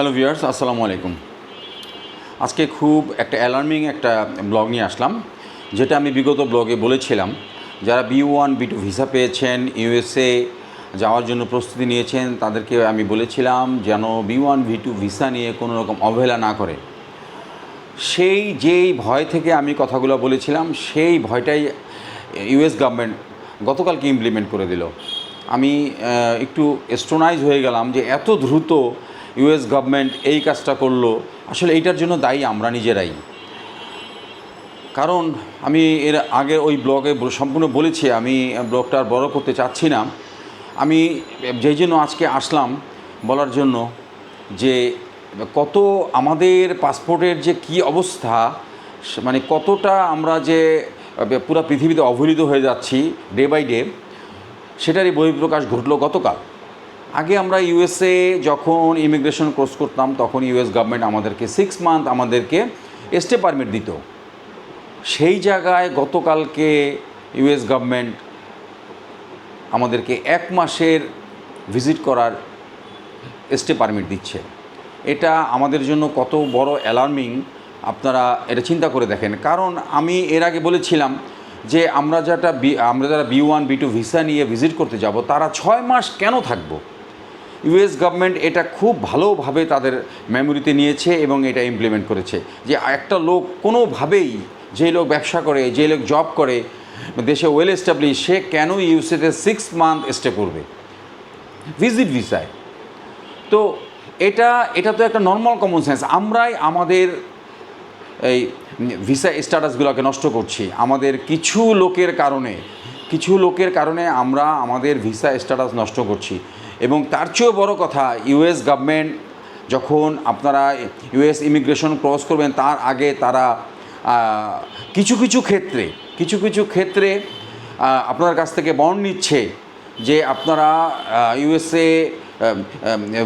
Hello viewers আসসালামু আলাইকুম আজকে খুব একটা অ্যালার্মিং একটা ব্লগ নিয়ে আসলাম, যেটা আমি বিগত ব্লগে বলেছিলাম। যারা B one B two visa পেয়েছেন ইউএসএ যাওয়ার জন্য প্রস্তুতি নিয়েছেন, তাদেরকে আমি বলেছিলাম যেন B one B two visa নিয়ে কোনো রকম অবহেলা না করে। সেই যেই ভয় থেকে আমি কথাগুলো বলেছিলাম, সেই ভয়টাই ইউএস গভর্নমেন্ট গতকালকে ইমপ্লিমেন্ট করে দিল। আমি একটু স্টোনাইজ হয়ে গেলাম যে এত দ্রুত ইউএস গভর্নমেন্ট এই কাজটা করল। আসলে এইটার জন্য দায়ী আমরা নিজেরাই। কারণ আমি এর আগে ওই ব্লগে সম্পূর্ণ বলেছি, আমি ব্লগটা আর বড় করতে চাচ্ছি না। আমি যেই জন্য আজকে আসলাম বলার জন্য যে কত আমাদের পাসপোর্টের যে কি অবস্থা মানে কতটা আমরা যে পুরো পৃথিবীতে অবহেলিত হয়ে যাচ্ছি, ডে বাই ডে, সেটারই বহিঃপ্রকাশ ঘটলো গতকাল। আগে আমরা ইউএসএ যখন ইমিগ্রেশন ক্রস করতাম, তখন ইউএস গভর্নমেন্ট আমাদেরকে সিক্স মান্থ আমাদেরকে স্টে পারমিট দিত। সেই জায়গায় গতকালকে ইউএস গভর্নমেন্ট আমাদেরকে এক মাসের ভিজিট করার স্টে পারমিট দিচ্ছে। এটা আমাদের জন্য কত বড় অ্যালার্মিং আপনারা এটা চিন্তা করে দেখেন। কারণ আমি এর আগে বলেছিলাম যে আমরা যেটা আমরা যারা B one B two visa নিয়ে ভিজিট করতে যাব, তারা ছয় মাস কেন থাকব? ইউএস গভর্নমেন্ট এটা খুব ভালোভাবে তাদের মেমোরিতে নিয়েছে এবং এটা ইমপ্লিমেন্ট করেছে। যে একটা লোক কোনোভাবেই যে লোক ব্যবসা করে, যে লোক জব করে, দেশে ওয়েল এস্টাবলিশ সে কেন ইউএসএতে সিক্স মান্থ স্টে করবে? ভিজিট ভিসায় তো এটা এটা তো একটা নর্মাল কমন সেন্স আমরাই আমাদের এই ভিসা স্ট্যাটাসগুলোকে নষ্ট করছি। আমাদের কিছু লোকের কারণে, কিছু লোকের কারণে আমরা আমাদের ভিসা স্ট্যাটাস নষ্ট করছি। এবং তার চেয়েও বড় কথা ইউএস গভর্নমেন্ট যখন আপনারা ইউএস ইমিগ্রেশন ক্রস করবেন, তার আগে তারা কিছু কিছু ক্ষেত্রে, কিছু কিছু ক্ষেত্রে আপনার কাছ থেকে বন্ড নিচ্ছে যে আপনারা ইউএসএ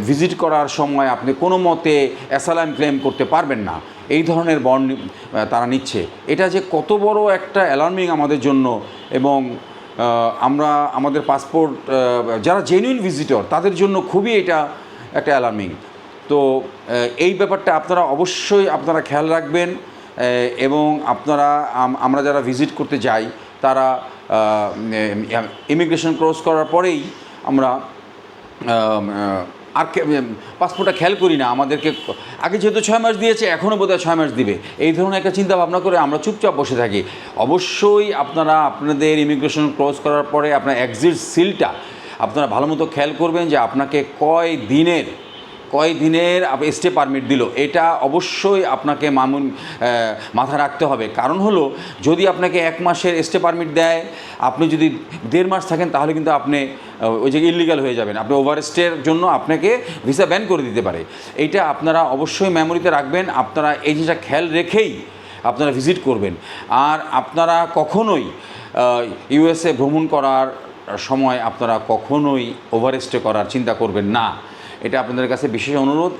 ভিজিট করার সময় আপনি কোনো মতে অ্যাসালাম ক্লেম করতে পারবেন না। এই ধরনের বন্ড তারা নিচ্ছে। এটা যে কত বড় একটা অ্যালার্মিং আমাদের জন্য এবং আমরা আমাদের পাসপোর্ট যারা জেনুইন ভিজিটর তাদের জন্য খুবই এটা একটা অ্যালার্মিং তো এই ব্যাপারটা আপনারা অবশ্যই আপনারা খেয়াল রাখবেন এবং আপনারা আমরা যারা ভিজিট করতে যাই, তারা ইমিগ্রেশন ক্রস করার পরেই আমরা আর পাসপোর্টটা খেয়াল করি না, আমাদেরকে আগে যেহেতু ছয় মাস দিয়েছে, এখনও বোধহয় ছয় মাস দিবে। এই ধরনের একটা চিন্তা ভাবনা করে আমরা চুপচাপ বসে থাকি। অবশ্যই আপনারা আপনাদের ইমিগ্রেশন ক্রস করার পরে আপনার এক্সিট সিলটা আপনারা ভালো মতো খেয়াল করবেন যে আপনাকে কয় দিনের কয় দিনের স্টে পারমিট দিল, এটা অবশ্যই আপনাকে মামুন মাথা রাখতে হবে। কারণ হলো, যদি আপনাকে এক মাসের স্টে পারমিট দেয়, আপনি যদি দেড় মাস থাকেন, তাহলে কিন্তু আপনি ওই জায়গায় ইলিগাল হয়ে যাবেন। আপনি ওভার স্টের জন্য আপনাকে ভিসা ব্যান করে দিতে পারে। এইটা আপনারা অবশ্যই মেমোরিতে রাখবেন। আপনারা এই জিনিসটা খেয়াল রেখেই আপনারা ভিজিট করবেন। আর আপনারা কখনোই ইউএসএ ভ্রমণ করার সময় আপনারা কখনোই ওভার স্টে করার চিন্তা করবেন না। এটা আপনাদের কাছে বিশেষ অনুরোধ।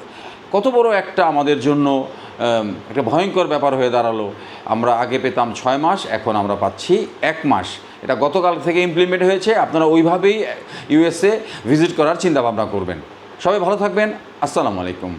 কত বড় একটা আমাদের জন্য একটা ভয়ঙ্কর ব্যাপার হয়ে দাঁড়াল। আমরা আগে পেতাম ছয় মাস, এখন আমরা পাচ্ছি এক মাস। এটা গতকাল থেকে ইমপ্লিমেন্ট হয়েছে, আপনারা ওইভাবেই ইউএসএ ভিজিট করার চিন্তাভাবনা করবেন। সবাই ভালো থাকবেন, আসসালামু আলাইকুম।